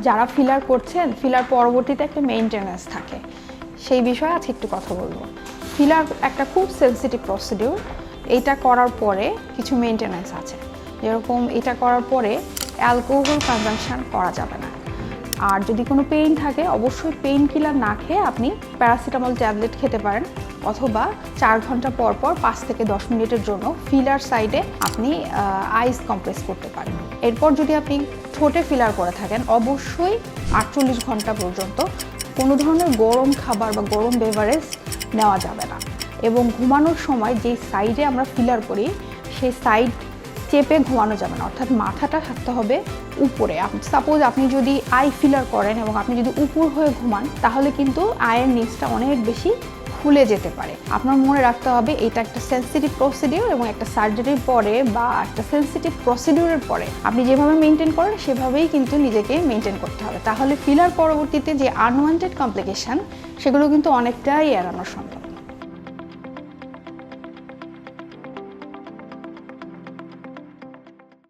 যারা ফিলার করছেন ফিলার পরবর্তীতে একটা মেনটেন্যান্স থাকে। সেই বিষয়ে আজকে একটু কথা বলব। ফিলার একটা খুব সেন্সিটিভ প্রসিডিউর এইটা করার পরে কিছু মেনটেন্যান্স আছে। যেরকম এটা করার পরে অ্যালকোহল কনজাংশন করা যাবে না। আর যদি কোনো পেইন থাকে, অবশ্যই পেইন কিলার না খেয়ে আপনি প্যারাসিটামল ট্যাবলেট খেতে পারেন অথবা চার ঘণ্টা পর পর পাঁচ থেকে দশ মিনিটের জন্য ফিলার সাইডে আপনি আইস কম্প্রেস করতে পারেন। এরপর যদি আপনি ঠোঁটে ফিলার করে থাকেন, অবশ্যই আটচল্লিশ ঘণ্টা পর্যন্ত কোনো ধরনের গরম খাবার বা গরম বেভারেজ নেওয়া যাবে না। এবং ঘুমানোর সময় যেই সাইডে আমরা ফিলার করি, সেই সাইড চেপে ঘুমানো যাবে না, অর্থাৎ মাথাটা থাকতে হবে উপরে। সাপোজ আপনি যদি আই ফিলার করেন এবং আপনি যদি উপর হয়ে ঘুমান, তাহলে কিন্তু আয়ের নিচটা অনেক বেশি খুলে যেতে পারে। আপনার মনে রাখতে হবে, এটা একটা সেন্সিটিভ প্রসিডিউর এবং একটা সার্জারির পরে বা একটা সেন্সিটিভ প্রসিডিউরের পরে। আপনি যেভাবে মেনটেন করেন, সেভাবেই কিন্তু নিজেকে মেনটেন করতে হবে। তাহলে ফিলার পরবর্তীতে যে আনওয়ান্টেড কমপ্লিকেশন সেগুলো কিন্তু অনেকটাই এড়ানো সম্ভব।